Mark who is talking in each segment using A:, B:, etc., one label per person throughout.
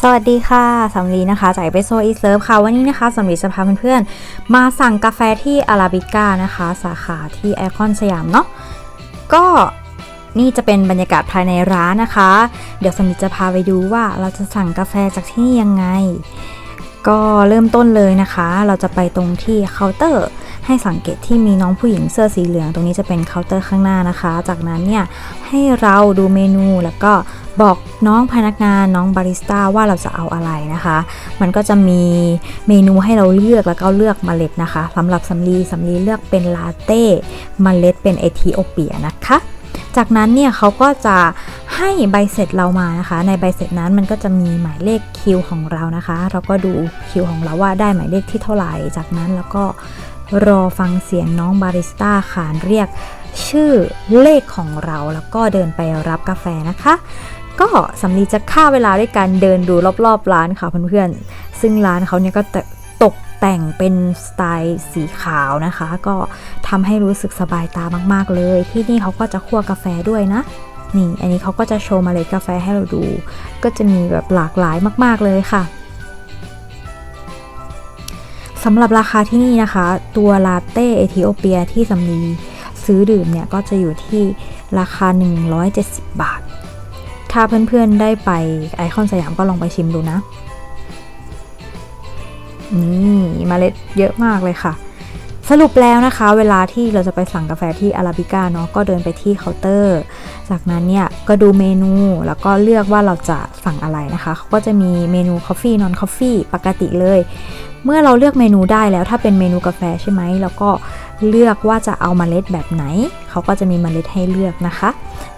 A: สวัสดีค่ะสำลีนะคะจากเปโซอีเซิร์ฟค่ะ วันนี้นะคะสำลีจะพาเพื่อนๆ มาสั่งกาแฟที่อาราบิก้านะคะ สาขาที่ไอคอนสยามเนาะก็นี่จะเป็นบรรยากาศภายในร้านนะคะ เดี๋ยวสำลีจะพาไปดูว่าเราจะสั่งกาแฟจากที่นี่ยังไง ก็เริ่มต้นเลยนะคะ เราจะไปตรงที่เคาน์เตอร์ให้สังเกตที่มีน้องผู้หญิงเสื้อสีเหลือง ตรงนี้จะเป็นเคาน์เตอร์ข้างหน้านะคะ จากนั้นเนี่ยให้เราดูเมนูแล้วก็บอกน้องพนักงานน้องบาริสต้าว่าเราจะเอาอะไรนะคะ มันก็จะมีเมนูให้เราเลือกแล้วก็เลือกเมล็ดนะคะสำหรับสำลีสำลีเลือกเป็นลาเต้เมล็ดเป็นเอธิโอเปียนะคะ จากนั้นเนี่ยเขาก็จะ ให้ใบเสร็จเรามานะคะ ในใบเสร็จนั้นมันก็จะมีหมายเลขคิวของเรานะคะ เราก็ดูคิวของเราว่าได้หมายเลขที่เท่าไหร่ จากนั้นแล้วก็รอฟังเสียงน้องบาริสต้าขานเรียกชื่อเลขของเราแล้วก็เดินไปรับกาแฟนะคะ ก็สำลีจะฆ่าเวลาด้วยการเดินดูรอบๆร้านค่ะเพื่อนๆ ซึ่งร้านเขาเนี่ยก็ตกแต่งเป็นสไตล์สีขาวนะคะ ก็ทำให้รู้สึกสบายตามากๆเลย ที่นี่เขาก็จะคั่วกาแฟด้วยนะ นี่ อันนี้เขาก็จะโชว์เมาเลยกาแฟให้เราดู ก็จะมีแบบหลากหลายมาก ๆ เลยค่ะสำหรับราคาที่นี่นะคะ ตัวลาเต้เอธิโอเปียที่สำลีซื้อดื่มเนี่ยก็จะอยู่ที่ราคา 170 บาท ถ้าเพื่อนๆได้ไปไอคอนสยามก็ลองไปชิมดูนะ นี่มเมล็ดเยอะมากเลยค่ะ สรุปแล้วนะคะ เวลาที่เราจะไปสั่งกาแฟที่อาราบิก้าเนาะก็เดินไปที่เคาน์เตอร์ จากนั้นเนี่ยก็ดูเมนูแล้วก็เลือกว่าเราจะสั่งอะไรนะคะเขาก็จะมีเมนูคอฟฟี่นอนคอฟฟี่ปกติเลย เมื่อเราเลือกเมนูได้แล้วถ้าเป็นเมนูกาแฟใช่ไหมแล้วก็เลือกว่าจะเอามาเมล็ดแบบไหน เขาก็จะมีมเมล็ดให้เลือกนะคะ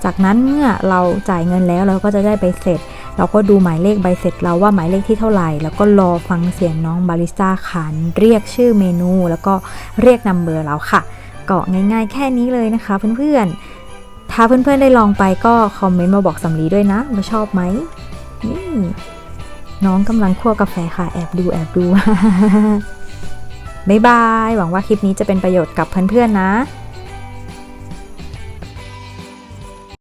A: จากนั้นเมื่อเราจ่ายเงินแล้วเราก็จะได้ใบเสร็จ เราก็ดูหมายเลขใบเสร็จเราว่าหมายเลขที่เท่าไหร่ แล้วก็รอฟังเสียงน้องบาริสต้าขานเรียกชื่อเมนู แล้วก็เรียกนัมเบอร์เราค่ะก็ง่ายๆ แค่นี้เลยนะคะเพื่อนๆ ถ้าเพื่อนๆได้ลองไปก็คอมเมนต์มาบอกสำลีด้วยนะว่าชอบไหมนี่น้องกำลังคั่วกาแฟค่ะ แอบดูแอบดู บ๊ายบาย หวังว่าคลิปนี้จะเป็นประโยชน์กับเพื่อนๆนะ